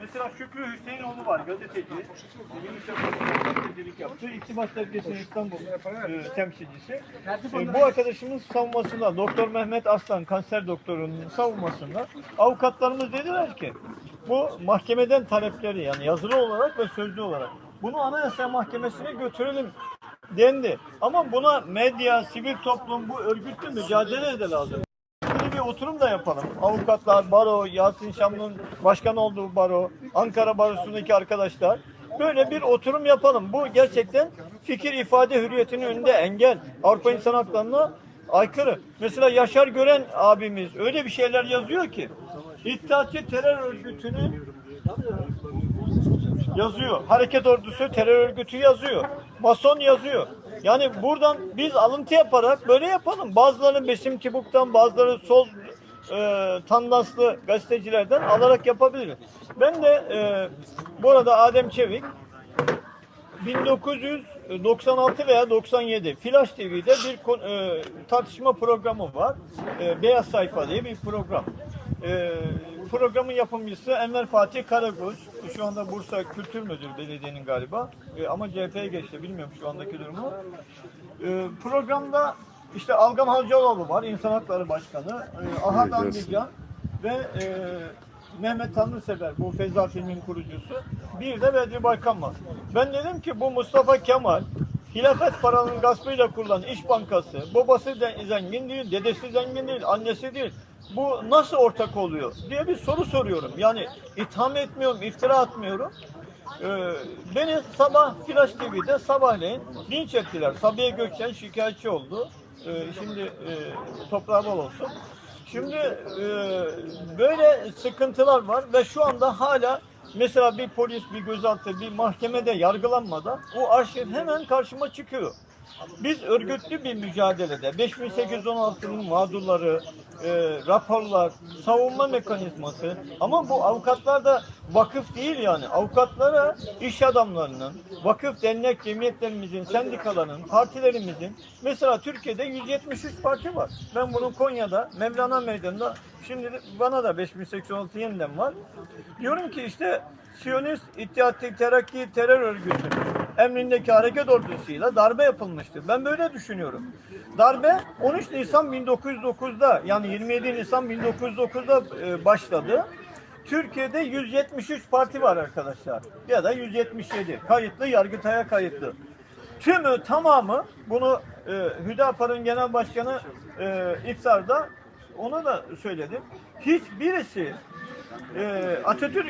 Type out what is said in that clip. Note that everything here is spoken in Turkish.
Mesela Şükrü Hüseyinoğlu var, gazeteci. Gazetecilik yaptı. İktibat Dergisi'nin İstanbul e, temsilcisi. E, bu arkadaşımız savunmasında, Doktor Mehmet Aslan, kanser doktorunun savunmasında avukatlarımız dediler ki bu mahkemeden talepleri yani yazılı olarak ve sözlü olarak bunu Anayasa Mahkemesi'ne götürelim dendi. Ama buna medya, sivil toplum, bu örgütlü mücadele de lazım. Bir oturum da yapalım. Avukatlar, baro, Yasin Şamlı'nın başkan olduğu baro, Ankara Barosu'ndaki arkadaşlar. Böyle bir oturum yapalım. Bu gerçekten fikir ifade hürriyetinin önünde engel. Avrupa İnsan Hakları'na aykırı. Mesela Yaşar Gören abimiz öyle bir şeyler yazıyor ki İttihatçı terör örgütünün yazıyor. Hareket ordusu terör örgütü yazıyor. Mason yazıyor. Yani buradan biz alıntı yaparak böyle yapalım. Bazıları Besim Tibuk'tan, bazıları sol e, tandanslı gazetecilerden alarak yapabiliriz. Ben de e, bu arada Adem Çevik 1996 veya 97 Flash TV'de bir e, tartışma programı var. E, Beyaz Sayfa diye bir program. E, programın yapımcısı Enver Fatih Karagöz. Şu anda Bursa Kültür Müdürü belediyenin galiba. E, ama CHP'ye geçti. Bilmiyorum şu andaki durumu. E, programda işte Algam Havcıoğlu var. İnsan Hakları Başkanı. E, Ahad Andican ve e, Mehmet Tanrısever bu Feza filmin kurucusu. Bir de Bedri Baykan var. Ben dedim ki bu Mustafa Kemal hilafet paranın gaspıyla kurulan iş bankası, babası de zengin değil, dedesi zengin değil, annesi değil. Bu nasıl ortak oluyor diye bir soru soruyorum. Yani itham etmiyorum, iftira atmıyorum. Ee, beni sabah Flash TV'de sabahleyin linç ettiler. Sabiha Gökçen şikayetçi oldu. Ee, şimdi e, toprağı bol olsun. Şimdi e, böyle sıkıntılar var ve şu anda hala mesela bir polis, bir gözaltı, bir mahkemede yargılanmadan o arşiv hemen karşıma çıkıyor. Biz örgütlü bir mücadelede 5816'nın mağdurları, e, raporlar, savunma mekanizması ama bu avukatlar da vakıf değil yani. Avukatlara iş adamlarının, vakıf dernek cemiyetlerimizin, sendikaların, partilerimizin mesela Türkiye'de 173 parti var. Ben bunun Konya'da, Mevlana Meydanı'nda şimdi bana da 5816 yeniden var. Diyorum ki işte Siyonist İttihat Terakki Terör Örgütü emrindeki hareket ordusuyla darbe yapılmıştır. Ben böyle düşünüyorum. Darbe 13 Nisan 1909'da yani 27 Nisan 1909'da e, başladı. Türkiye'de 173 parti var arkadaşlar. Ya da 177. Kayıtlı, Yargıtay'a kayıtlı. Tümü tamamı bunu e, Hüdapar'ın genel başkanı e, İftar'da ona da söyledim. Hiçbirisi e, Atatürk